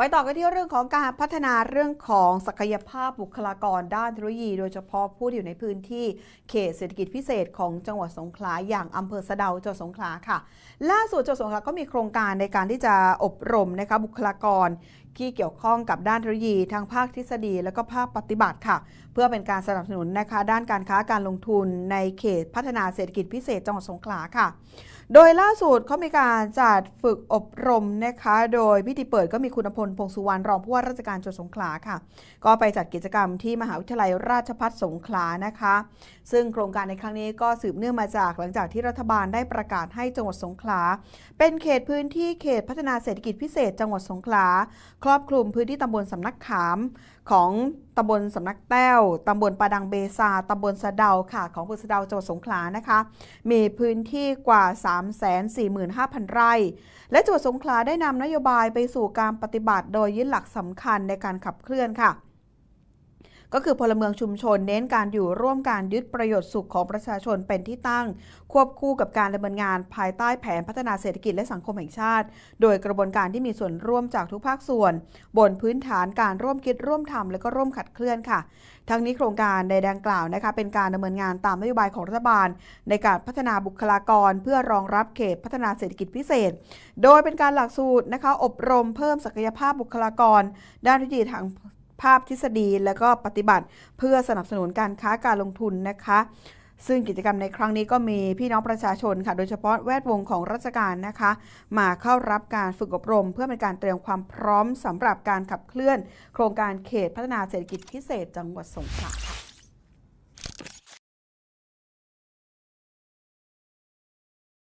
ไปต่อกันที่เรื่องของการพัฒนาเรื่องของศักยภาพบุคลากรด้านเทคโนโลยี โดยเฉพาะผู้ที่อยู่ในพื้นที่เขตเศรษฐกิจพิเศษของจังหวัดสงขลาอย่างอำเภอสะเดาจังหวัดสงขลาค่ะ ล่าสุดจังหวัดสงขลาก็มีโครงการในการที่จะอบรมนะคะบุคลากร ที่เกี่ยวข้องกับด้านเทคโนโลยีทั้งภาคทฤษฎี และก็ภาคปฏิบัติค่ะ เพื่อเป็นการสนับสนุนนะคะด้านการค้าการลงทุนในเขตพัฒนาเศรษฐกิจพิเศษจังหวัดสงขลาค่ะ โดยล่าสุดเขามีการจัดฝึกอบรมนะคะ โดยพิธีเปิดก็มีคุณพลพงสุวรรณรองผู้ว่าราชการจังหวัดสงขลาค่ะ ก็ไปจัดกิจกรรมที่มหาวิทยาลัยราชภัฏสงขลานะคะ ซึ่งโครงการในครั้งนี้ก็สืบเนื่องมาจากหลังจากที่รัฐบาลได้ประกาศให้จังหวัดสงขลา เป็นเขตพื้นที่เขตพัฒนาเศรษฐกิจพิเศษจังหวัดสงขลาครอบคลุมพื้นที่ตำบลสำนักขามของตำบลสำนักแต้ว ตำบลปาดังเบซา ตำบลสะเดาค่ะ ของอำเภอสะเดาจังหวัดสงขลานะคะ มีพื้นที่กว่า 345,000 ไร่ และจังหวัดสงขลาได้นำนโยบายไปสู่การปฏิบัติโดยยึดหลักสำคัญในการขับเคลื่อนค่ะ ก็คือพลเมืองชุมชนเน้นการอยู่ร่วมการยึดประโยชน์สุขของประชาชนเป็นที่ตั้ง ควบคู่กับการดำเนินงานภายใต้แผนพัฒนาเศรษฐกิจและสังคมแห่งชาติ โดยกระบวนการที่มีส่วนร่วมจากทุกภาคส่วน บนพื้นฐานการร่วมคิดร่วมทำและก็ร่วมขัดเคลื่อนค่ะ ทั้งนี้โครงการในดังกล่าวนะคะเป็นการดำเนินงานตามนโยบายของรัฐบาล ในการพัฒนาบุคลากร เพื่อรองรับเขตพัฒนาเศรษฐกิจพิเศษ โดยเป็นการหลักสูตรนะคะอบรมเพิ่มศักยภาพบุคลากร ด้านวิทยาทาง ภาพทฤษฎีและก็ปฏิบัติ เพื่อสนับสนุนการค้าการลงทุนนะคะซึ่งกิจกรรมในครั้งนี้ก็มีพี่น้องประชาชนค่ะ โดยเฉพาะแวดวงของราชการนะคะ มาเข้ารับการฝึกอบรม เพื่อเป็นการเตรียมความพร้อมสำหรับการขับเคลื่อน โครงการเขตพัฒนาเศรษฐกิจพิเศษจังหวัดสงขลา